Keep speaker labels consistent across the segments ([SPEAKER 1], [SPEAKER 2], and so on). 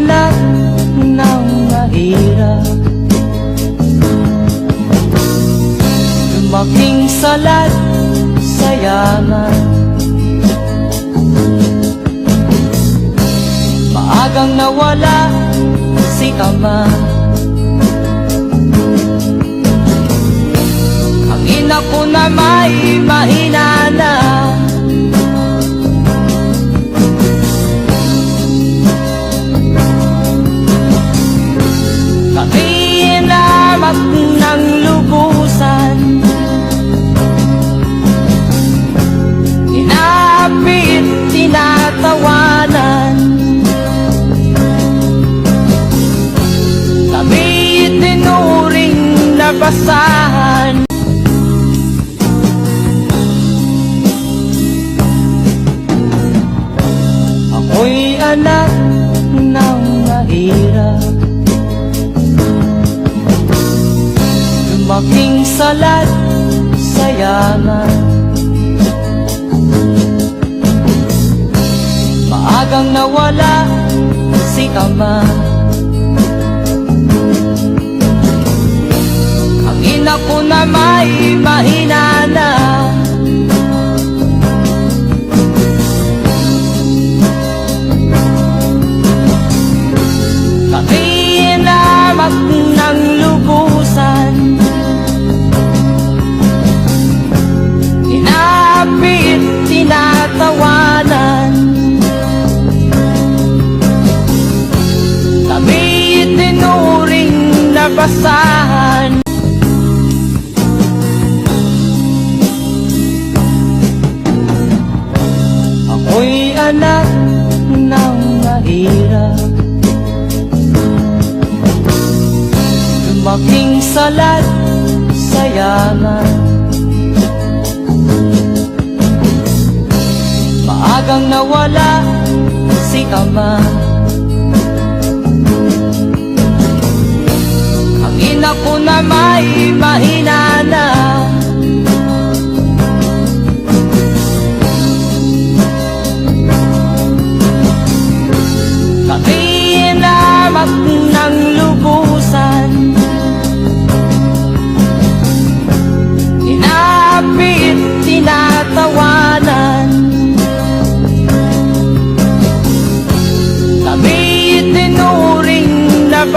[SPEAKER 1] anak ng mahirap. Lumaking salat sa yaman. Maagang nawala si ama na basahan Ako'y anak ng mahirap. Lumaking salat sa yaman. Maagang nawala si ama Ang ina ko na may mahina na. Kami namak ng lubusan. Inapit, tinatawanan. Kami tinuring na basahan Anak ng mahirap. Lumaking salat sa yaman. Maagang nawala si ama. Ang ina ko na may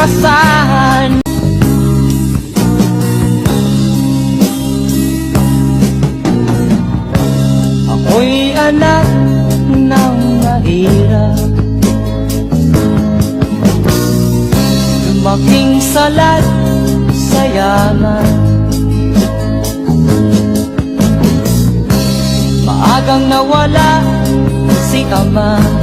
[SPEAKER 1] basahan Ako'y anak ng mahirap. Lumaking salat sa yaman. Maagang nawala si ama